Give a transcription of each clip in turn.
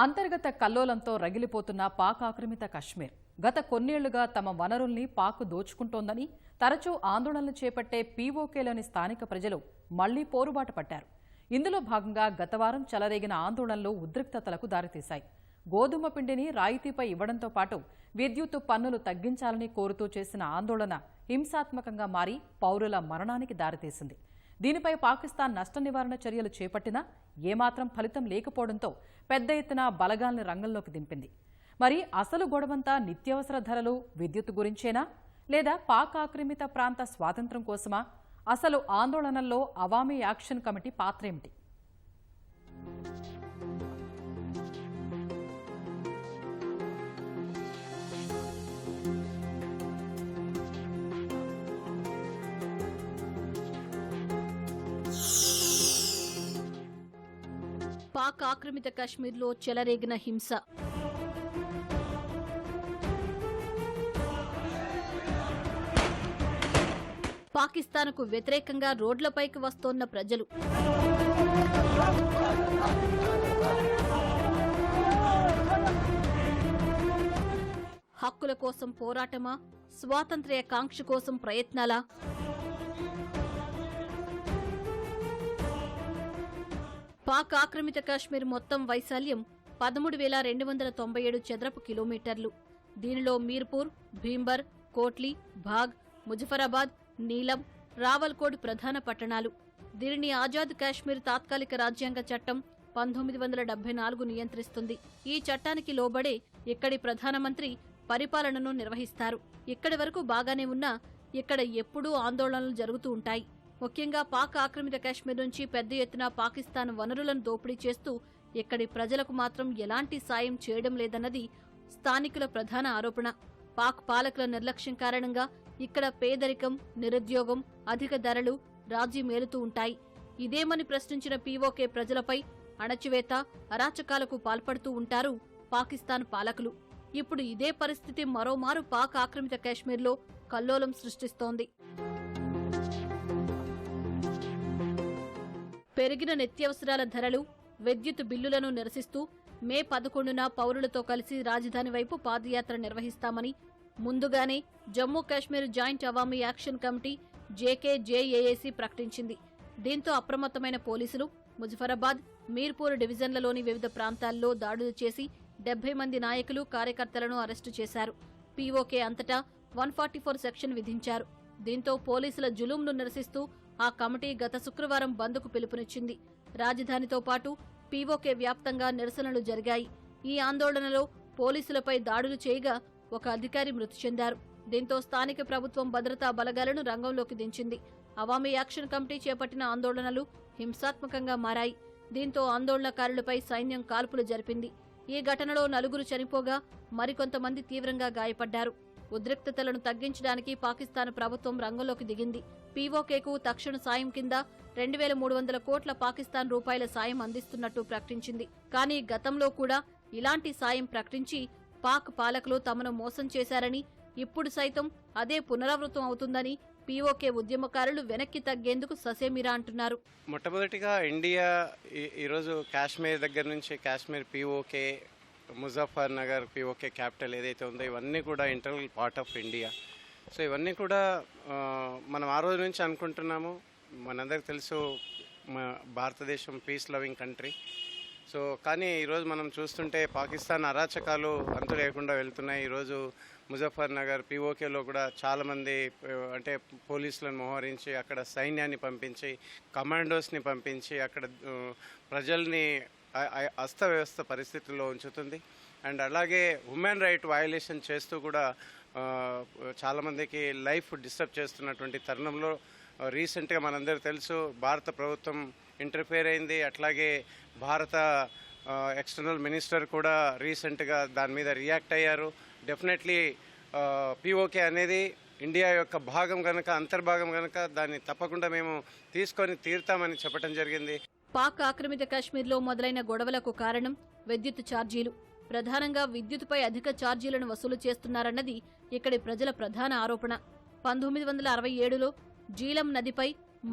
అంతర్గత కల్లోలంతో రగిలిపోతున్న పాక్ ఆక్రమిత కశ్మీర్. గత కొన్నేళ్ళుగా తమ వనరుల్ని పాక్ దోచుకుంటోందని తరచూ ఆందోళనలు చేపట్టే పీఓకేలోని స్థానిక ప్రజలు మళ్ళీ పోరుబాట పట్టారు. ఇందులో భాగంగా గతవారం చెలరేగిన ఆందోళనలు ఉద్రిక్తతలకు దారితీశాయి. గోధుమ పిండిని రాయితీపై ఇవ్వడంతో పాటు విద్యుత్తు పన్నులు తగ్గించాలని కోరుతూ చేసిన ఆందోళన హింసాత్మకంగా మారి పౌరుల మరణానికి దారితీసింది. దీనిపై పాకిస్తాన్ నష్ట నివారణ చర్యలు చేపట్టినా ఏమాత్రం ఫలితం లేకపోవడంతో పెద్ద ఎత్తున బలగాల్ని రంగంలోకి దింపింది. మరి అసలు గొడవంతా నిత్యావసర ధరలు విద్యుత్ గురించేనా? లేదా పాక్ ఆక్రమిత ప్రాంత స్వాతంత్ర్యం కోసమా? అసలు ఆందోళనల్లో అవామీ యాక్షన్ కమిటీ పాత్రేమిటి పాక్ ఆక్రమిత కాశ్మీర్లో చెలరేగిన హింస. పాకిస్తాన్కు వ్యతిరేకంగా రోడ్లపైకి వస్తోన్న ప్రజలు. హక్కుల కోసం పోరాటమా? స్వాతంత్ర్య కాంక్ష కోసం ప్రయత్నాలా? పాక్ ఆక్రమిత కాశ్మీర్ మొత్తం వైశాల్యం పదమూడు వేల రెండు వందల తొంభై ఏడు చదరపు కిలోమీటర్లు. దీనిలో మీర్పూర్ భీంబర్ కోట్లీ బాగ్ ముజఫరాబాద్ నీలం రావల్కోట్ ప్రధాన పట్టణాలు. దీనిని ఆజాద్ కాశ్మీర్ తాత్కాలిక రాజ్యాంగ చట్టం పంతొమ్మిది వందల డెబ్బై నాలుగు నియంత్రిస్తుంది. ఈ చట్టానికి లోబడే ఇక్కడి ప్రధానమంత్రి పరిపాలనను నిర్వహిస్తారు. ఇక్కడి వరకు బాగానే ఉన్నా ఇక్కడ ఎప్పుడూ ఆందోళనలు జరుగుతూ ఉంటాయి. ముఖ్యంగా పాక్ ఆక్రమిత కాశ్మీర్ నుంచి పెద్ద ఎత్తున పాకిస్తాన్ వనరులను దోపిడీ చేస్తూ ఇక్కడి ప్రజలకు మాత్రం ఎలాంటి సాయం చేయడం లేదన్నది స్థానికుల ప్రధాన ఆరోపణ. పాక్ పాలకుల నిర్లక్ష్యం కారణంగా ఇక్కడ పేదరికం నిరుద్యోగం అధిక ధరలు రాజీ మేలుతూ ఉంటాయి. ఇదేమని ప్రశ్నించిన పీఓకే ప్రజలపై అణచివేత అరాచకాలకు పాల్పడుతూ ఉంటారు పాకిస్తాన్ పాలకులు. ఇప్పుడు ఇదే పరిస్థితి మరోమారు పాక్ ఆక్రమిత కాశ్మీర్లో కల్లోలం సృష్టిస్తోంది. పెరిగిన నిత్యావసరాల ధరలు విద్యుత్ బిల్లులను నిరసిస్తూ మే పదకొండున పౌరులతో కలిసి రాజధాని వైపు పాదయాత్ర నిర్వహిస్తామని ముందుగానే Jammu Kashmir joint Awami action committee JKJAAC ప్రకటించింది. దీంతో అప్రమత్తమైన పోలీసులు ముజఫరాబాద్ మీర్పూర్ డివిజన్లలోని వివిధ ప్రాంతాల్లో దాడులు చేసి డెబ్బై మంది నాయకులు కార్యకర్తలను అరెస్టు చేశారు. పీఓకే అంతటా వన్ ఫార్టీ ఫోర్ సెక్షన్ విధించారు. దీంతో పోలీసుల జులుంను నిరసిస్తూ ఆ కమిటీ గత శుక్రవారం బంద్కు పిలుపునిచ్చింది. రాజధానితో పాటు పీఓకే వ్యాప్తంగా నిరసనలు జరిగాయి. ఈ ఆందోళనలో పోలీసులపై దాడులు చేయగా ఒక అధికారి మృతి చెందారు. దీంతో స్థానిక ప్రభుత్వం భద్రతా బలగాలను రంగంలోకి దించింది. అవామీ యాక్షన్ కమిటీ చేపట్టిన ఆందోళనలు హింసాత్మకంగా మారాయి. దీంతో ఆందోళనకారులపై సైన్యం కాల్పులు జరిపింది. ఈ ఘటనలో నలుగురు చనిపోగా మరికొంతమంది తీవ్రంగా గాయపడ్డారు. ఉద్రిక్తతలను తగ్గించడానికి పాకిస్తాన్ ప్రభుత్వం రంగంలోకి దిగింది. పీఓకేకు తక్షణ సాయం కింద రెండు వేల మూడు వందల కోట్ల పాకిస్తాన్ రూపాయల సాయం అందిస్తున్నట్టు ప్రకటించింది. కానీ గతంలో కూడా ఇలాంటి సాయం ప్రకటించి పాక్ పాలకులు తమను మోసం చేశారని ఇప్పుడు సైతం అదే పునరావృతం అవుతుందని పీఓకే ఉద్యమకారులు వెనక్కి తగ్గేందుకు ససేమిరా అంటున్నారు. మొట్టమొదటిగా ఇండియా ఈరోజు కాశ్మీర్ దగ్గర నుంచి Kashmir PoK Muzaffar Nagar PoK capital ఏదైతే ఉందో ఇవన్నీ కూడా internal part of India. So ఇవన్నీ కూడా మనం ఆ రోజు నుంచి అనుకుంటున్నాము. మనందరికి తెలుసు మా భారతదేశం పీస్ లవింగ్ కంట్రీ. సో కానీ ఈరోజు మనం చూస్తుంటే పాకిస్తాన్ అరాచకాలు అంతు లేకుండా వెళ్తున్నాయి. ఈరోజు ముజఫర్ నగర్ పీఓకేలో కూడా చాలామంది అంటే పోలీసులను మోహరించి అక్కడ సైన్యాన్ని పంపించి కమాండోస్ని పంపించి అక్కడ ప్రజల్ని అస్తవ్యవస్థ పరిస్థితుల్లో ఉంచుతుంది. అండ్ అలాగే ఉమెన్ రైట్ వయలేషన్ చేస్తూ కూడా చాలామందికి లైఫ్ డిస్టర్బ్ చేస్తున్నటువంటి తరుణంలో రీసెంట్గా మనందరూ తెలుసు భారత ప్రభుత్వం ఇంటర్ఫేర్ అయింది. అట్లాగే భారత ఎక్స్టర్నల్ మినిస్టర్ కూడా రీసెంట్గా దాని మీద రియాక్ట్ అయ్యారు. డెఫినెట్లీ పిఓకే అనేది ఇండియా యొక్క భాగం కనుక అంతర్భాగం కనుక దాన్ని తప్పకుండా మేము తీసుకొని తీరుతామని చెప్పడం జరిగింది. పాక్ ఆక్రమిత కశ్మీర్లో మొదలైన గొడవలకు కారణం విద్యుత్ ఛార్జీలు. ప్రధానంగా విద్యుత్పై అధిక ఛార్జీలను వసూలు చేస్తున్నారన్నది ఇక్కడి ప్రజల ప్రధాన ఆరోపణ. పంతొమ్మిది వందల అరవై ఏడులో జీలం నదిపై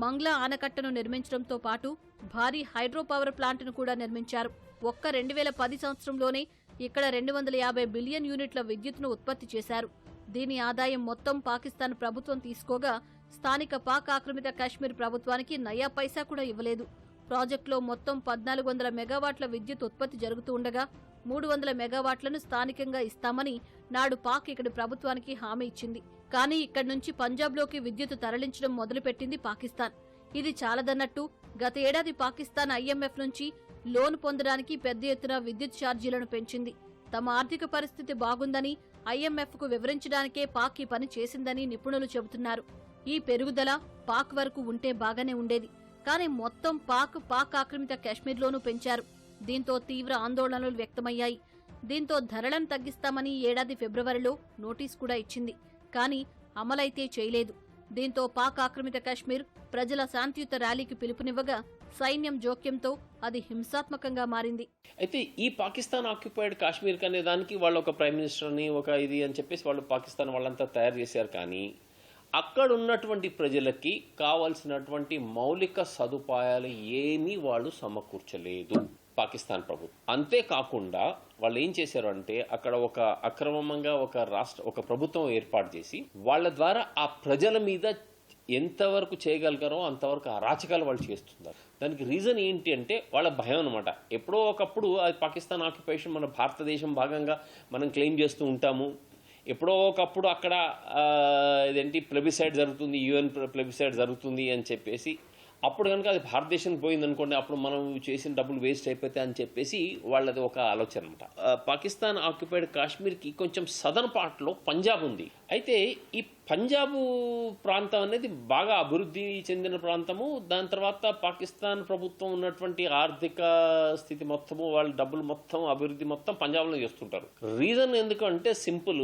మంగ్లా ఆనకట్టను నిర్మించడంతో పాటు భారీ హైడ్రోపవర్ ప్లాంట్ను కూడా నిర్మించారు. ఒక్క రెండు వేల పది సంవత్సరంలోనే ఇక్కడ రెండు వందల యాభై బిలియన్ యూనిట్ల విద్యుత్ను ఉత్పత్తి చేశారు. దీని ఆదాయం మొత్తం పాకిస్తాన్ ప్రభుత్వం తీసుకోగా స్థానిక పాక్ ఆక్రమిత కాశ్మీర్ ప్రభుత్వానికి నయా పైసా కూడా ఇవ్వలేదు. ప్రాజెక్టులో మొత్తం పద్నాలుగు వందల మెగావాట్ల విద్యుత్ ఉత్పత్తి జరుగుతూ ఉండగా మూడు వందల మెగావాట్లను స్థానికంగా ఇస్తామని నాడు పాక్ ఇక్కడి ప్రభుత్వానికి హామీ ఇచ్చింది. కానీ ఇక్కడి నుంచి పంజాబ్లోకి విద్యుత్ తరలించడం మొదలుపెట్టింది పాకిస్తాన్. ఇది చాలదన్నట్టు గత ఏడాది పాకిస్తాన్ ఐఎంఎఫ్ నుంచి లోన్ పొందడానికి పెద్ద ఎత్తున విద్యుత్ ఛార్జీలను పెంచింది. తమ ఆర్థిక పరిస్థితి బాగుందని ఐఎంఎఫ్కు వివరించడానికే పాక్ ఈ పని చేసిందని నిపుణులు చెబుతున్నారు. ఈ పెరుగుదల పాక్ వరకు ఉంటే బాగానే ఉండేది. కానీ మొత్తం పాక్ పాక్ ఆక్రమిత కాశ్మీర్లోనూ పెంచారు. దీంతో తీవ్ర ఆందోళనలు వ్యక్తమయ్యాయి. దీంతో ధరలను తగ్గిస్తామని ఏడాది ఫిబ్రవరిలో నోటీస్ కూడా ఇచ్చింది. కానీ అమలైతే చేయలేదు. దీంతో పాక్ ఆక్రమిత కాశ్మీర్ ప్రజల శాంతియుత ర్యాలీకి పిలుపునివ్వగా సైన్యం జోక్యంతో అది హింసాత్మకంగా మారింది. అయితే ఈ పాకిస్తాన్ ఆక్యుపైడ్ కాశ్మీర్ అనే దానికి వాళ్ళు ఒక ప్రైమ్ మినిస్టర్ని ఒక ఇది అని చెప్పేసి వాళ్ళు పాకిస్తాన్ వాళ్ళంతా తయారు చేశారు కానీ అక్కడ ఉన్నటువంటి ప్రజలకి కావాల్సినటువంటి మౌలిక సదుపాయాలు ఏమీ వాళ్ళు సమకూర్చలేదు పాకిస్తాన్ ప్రభుత్వం. అంతేకాకుండా వాళ్ళు ఏం చేశారు అంటే అక్కడ ఒక అక్రమంగా ఒక రాష్ట్ర ఒక ప్రభుత్వం ఏర్పాటు చేసి వాళ్ళ ద్వారా ఆ ప్రజల మీద ఎంతవరకు చేయగలిగారో అంతవరకు అరాచకాలు వాళ్ళు చేస్తున్నారు. దానికి రీజన్ ఏంటి అంటే వాళ్ళ భయం అనమాట ఎప్పుడో ఒకప్పుడు అది పాకిస్తాన్ ఆక్యుపేషన్ మన భారతదేశం భాగంగా మనం క్లెయిమ్ చేస్తూ ఉంటాము. ఎప్పుడో ఒకప్పుడు అక్కడ ఇదేంటి ప్లెబిసైడ్ జరుగుతుంది యుఎన్ ప్లెబిసైడ్ జరుగుతుంది అని చెప్పేసి అప్పుడు కనుక అది భారతదేశానికి పోయింది అనుకోండి అప్పుడు మనం చేసిన డబ్బులు వేస్ట్ అయిపోతాయి అని చెప్పేసి వాళ్ళది ఒక ఆలోచన అనమాట పాకిస్తాన్ ఆక్యుపైడ్ కాశ్మీర్కి కొంచెం సదర్న్ పార్ట్లో పంజాబ్ ఉంది. అయితే ఈ పంజాబ్ ప్రాంతం అనేది బాగా అభివృద్ధి చెందిన ప్రాంతము. దాని తర్వాత పాకిస్తాన్ ప్రభుత్వం ఉన్నటువంటి ఆర్థిక స్థితి మొత్తము వాళ్ళ డబ్బులు మొత్తం అభివృద్ధి మొత్తం పంజాబ్లో చేస్తుంటారు. రీజన్ ఎందుకంటే సింపుల్.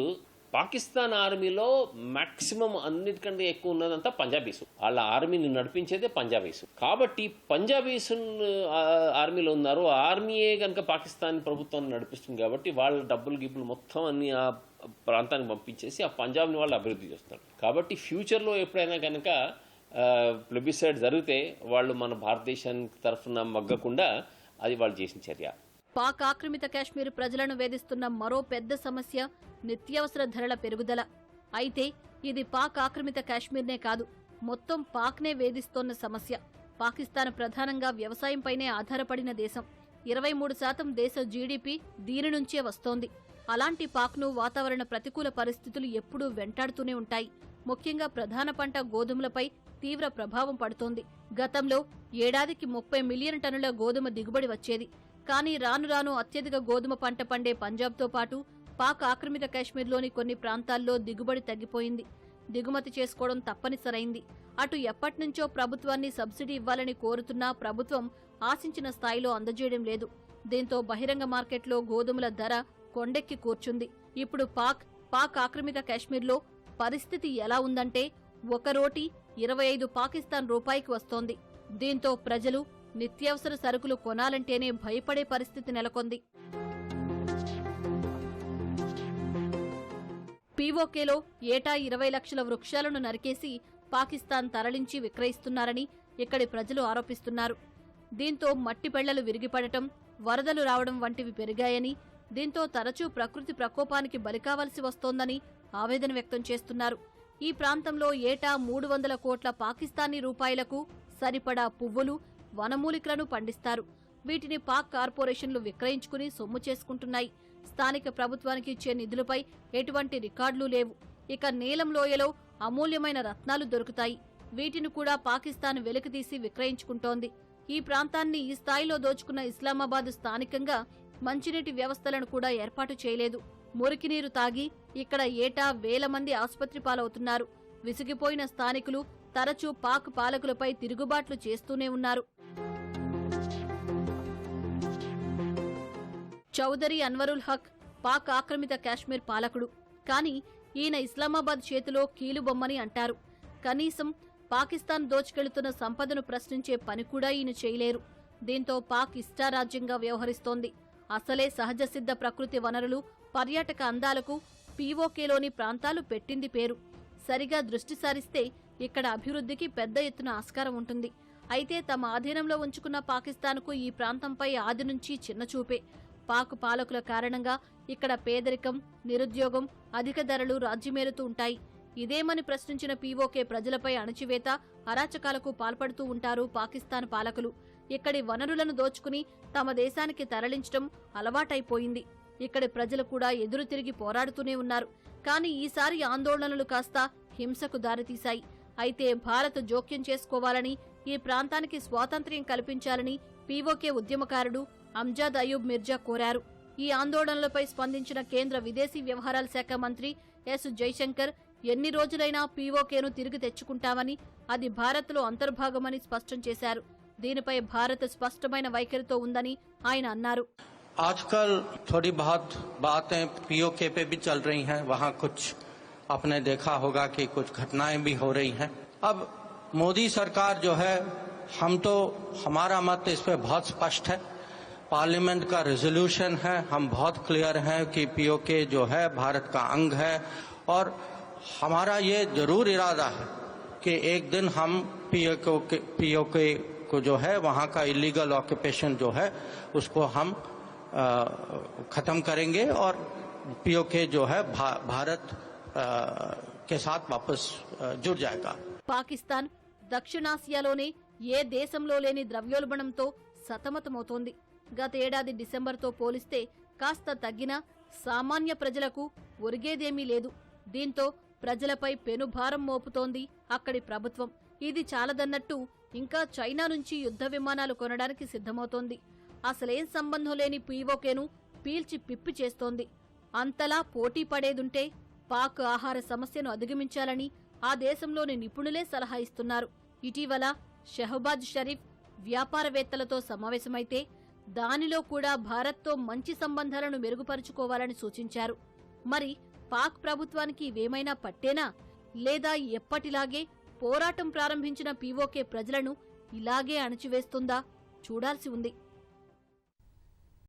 పాకిస్తాన్ ఆర్మీలో మాక్సిమం అన్నిటికంటే ఎక్కువ ఉన్నదంతా పంజాబీస్. వాళ్ళ ఆర్మీని నడిపించేదే పంజాబీస్. కాబట్టి పంజాబీస్ ఆర్మీలో ఉన్నారు. ఆర్మీయే కనుక పాకిస్తాన్ ప్రభుత్వాన్ని నడిపిస్తుంది కాబట్టి వాళ్ళ డబ్బులు గిబ్బులు మొత్తం అన్ని ఆ ప్రాంతానికి పంపించేసి ఆ పంజాబ్ని వాళ్ళు అభివృద్ధి చేస్తారు కాబట్టి ఫ్యూచర్లో ఎప్పుడైనా కనుక ప్లెబిసైడ్ జరిగితే వాళ్ళు మన భారతదేశానికి తరఫున మగ్గకుండా అది వాళ్ళు చేసిన చర్య. పాక్ ఆక్రమిత కాశ్మీర్ ప్రజలను వేధిస్తున్న మరో పెద్ద సమస్య నిత్యావసర ధరల పెరుగుదల. అయితే ఇది పాక్ ఆక్రమిత కాశ్మీర్నే కాదు మొత్తం పాక్నే వేధిస్తోన్న సమస్య. పాకిస్తాన్ ప్రధానంగా వ్యవసాయంపైనే ఆధారపడిన దేశం. ఇరవై మూడు శాతం దేశ జీడీపీ దీని నుంచే వస్తోంది. అలాంటి పాక్ను వాతావరణ ప్రతికూల పరిస్థితులు ఎప్పుడూ వెంటాడుతూనే ఉంటాయి. ముఖ్యంగా ప్రధాన పంట గోధుమలపై తీవ్ర ప్రభావం పడుతోంది. గతంలో ఏడాదికి ముప్పై మిలియన్ టన్నుల గోధుమ దిగుబడి వచ్చేది. కానీ రాను రాను అత్యధిక గోధుమ పంట పండే పంజాబ్తో పాటు పాక్ ఆక్రమిత కాశ్మీర్లోని కొన్ని ప్రాంతాల్లో దిగుబడి తగ్గిపోయింది. దిగుమతి చేసుకోవడం తప్పనిసరైంది. అటు ఎప్పటినుంచో ప్రభుత్వాన్ని సబ్సిడీ ఇవ్వాలని కోరుతున్నా ప్రభుత్వం ఆశించిన స్థాయిలో అందజేయడం లేదు. దీంతో బహిరంగ మార్కెట్లో గోధుమల ధర కొండెక్కి కూర్చుంది. ఇప్పుడు పాక్ పాక్ ఆక్రమిత కాశ్మీర్లో పరిస్థితి ఎలా ఉందంటే ఒక రోటి ఇరవై ఐదు పాకిస్తాన్ రూపాయికి వస్తోంది. దీంతో ప్రజలు నిత్యావసర సరుకులు కొనాలంటేనే భయపడే పరిస్థితి నెలకొంది. పీఓకేలో ఏటా ఇరవై లక్షల వృక్షాలను నరికేసి పాకిస్తాన్ తరలించి విక్రయిస్తున్నారని ఇక్కడి ప్రజలు ఆరోపిస్తున్నారు. దీంతో మట్టి పెళ్ళలు విరిగిపడటం వరదలు రావడం వంటివి పెరిగాయని దీంతో తరచూ ప్రకృతి ప్రకోపానికి బలికావలసి వస్తోందని ఆవేదన వ్యక్తం చేస్తున్నారు. ఈ ప్రాంతంలో ఏటా మూడు వందల కోట్ల పాకిస్తానీ రూపాయలకు సరిపడా పువ్వులు వనమూలికలను పండిస్తారు. వీటిని పాక్ కార్పొరేషన్లు విక్రయించుకుని సొమ్ము చేసుకుంటున్నాయి. స్థానిక ప్రభుత్వానికి ఇచ్చే నిధులపై ఎటువంటి రికార్డులు లేవు. ఇక నీలం లోయలో అమూల్యమైన రత్నాలు దొరుకుతాయి. వీటిని కూడా పాకిస్తాన్ వెలికితీసి విక్రయించుకుంటోంది. ఈ ప్రాంతాన్ని ఈ స్థాయిలో దోచుకున్న ఇస్లామాబాద్ స్థానికంగా మంచినీటి వ్యవస్థలను కూడా ఏర్పాటు చేయలేదు. మురికి నీరు తాగి ఇక్కడ ఏటా వేల మంది ఆసుపత్రి పాలవుతున్నారు. విసిగిపోయిన స్థానికులు తరచూ పాక్ పాలకులపై తిరుగుబాట్లు చేస్తూనే ఉన్నారు. చౌదరి అన్వరుల్ హక్ పాక్ ఆక్రమిత కాశ్మీర్ పాలకుడు. కానీ ఈయన ఇస్లామాబాద్ చేతిలో కీలుబొమ్మని అంటారు. కనీసం పాకిస్తాన్ దోచుకెళ్తున్న సంపదను ప్రశ్నించే పని కూడా ఈయన చేయలేరు. దీంతో పాక్ ఇష్టారాజ్యంగా వ్యవహరిస్తోంది. అసలే సహజసిద్ధ ప్రకృతి వనరులు పర్యాటక అందాలకు పీఓకేలోని ప్రాంతాలు పెట్టింది పేరు. సరిగా దృష్టి సారిస్తే ఇక్కడ అభివృద్ధికి పెద్ద ఎత్తున ఆస్కారం ఉంటుంది. అయితే తమ ఆధీనంలో ఉంచుకున్న పాకిస్తాన్కు ఈ ప్రాంతంపై ఆది నుంచి చిన్నచూపే పాక్ పాలకుల కారణంగా ఇక్కడ పేదరికం నిరుద్యోగం అధిక ధరలు రాజ్యమేలుతూ ఉంటాయి. ఇదేమని ప్రశ్నించిన పీఓకే ప్రజలపై అణచివేత అరాచకాలకు పాల్పడుతూ ఉంటారు పాకిస్తాన్ పాలకులు. ఇక్కడి వనరులను దోచుకుని తమ దేశానికి తరలించడం అలవాటైపోయింది. ఇక్కడి ప్రజలు కూడా ఎదురు తిరిగి పోరాడుతూనే ఉన్నారు. కానీ ఈసారి ఆందోళనలు కాస్త హింసకు దారితీశాయి. అయితే భారత్ జోక్యం చేసుకోవాలని ఈ ప్రాంతానికి స్వాతంత్ర్యం కల్పించాలని పీఓకే ఉద్యమకారుడు అంజాద్ అయూబ్ మిర్జా కోరారు ఈ ఆందోళనలపై స్పందించిన కేంద్ర విదేశీ వ్యవహారాల శాఖ మంత్రి ఎస్ జైశంకర్ ఎన్ని రోజులైనా పీఓకేను తిరిగి తెచ్చుకుంటామని అది భారత్లో అంతర్భాగమని స్పష్టం చేశారు దీనిపై భారత్ స్పష్టమైన వైఖరితో ఉందని ఆయన అన్నారు आजकल थोड़ी बहुत बातें पीओके पे भी चल रही हैं वहाँ कुछ आपने देखा होगा कि कुछ घटनाएं भी हो रही हैं अब मोदी सरकार जो है हम तो हमारा मत इस पे बहुत स्पष्ट है पार्लियामेंट का रेजोल्यूशन है हम बहुत क्लियर हैं कि पीओके जो है भारत का अंग है और हमारा ये जरूर इरादा है कि एक दिन हम पीओके पीओके को जो है वहाँ का इलीगल ऑक्यूपेशन जो है उसको हम अ, खत्म करेंगे और पीओके जो है भा, भारत अ, के साथ वापस अ, जुड़ जाएगा పాకిస్తాన్ దక్షిణాసియాలోనే ఏ దేశంలో లేని ద్రవ్యోల్బణంతో సతమతమవుతోంది గత ఏడాది డిసెంబర్తో పోలిస్తే కాస్త తగ్గినా సామాన్య ప్రజలకు ఒరిగేదేమీ లేదు. దీంతో ప్రజలపై పెనుభారం మోపుతోంది అక్కడి ప్రభుత్వం. ఇది చాలదన్నట్టు ఇంకా చైనా నుంచి యుద్ధ విమానాలు కొనడానికి సిద్ధమవుతోంది. అసలేం సంబంధం లేని పీఓకేను పీల్చి పిప్పి చేస్తోంది. అంతలా పోటీ పడేదుంటే పాక్ ఆహార సమస్యను అధిగమించాలని ఆ దేశంలోని నిపుణులే సలహా ఇస్తున్నారు. ఇటీవల షెహబాజ్ షరీఫ్ వ్యాపారవేత్తలతో సమావేశమైతే దానిలో కూడా భారత్తో మంచి సంబంధాలను మెరుగుపరుచుకోవాలని సూచించారు. మరి పాక్ ప్రభుత్వానికి ఇవేమైనా పట్టేనా? లేదా ఎప్పటిలాగే పోరాటం ప్రారంభించిన పీఓకే ప్రజలను ఇలాగే అణచివేస్తుందా? చూడాల్సి ఉంది.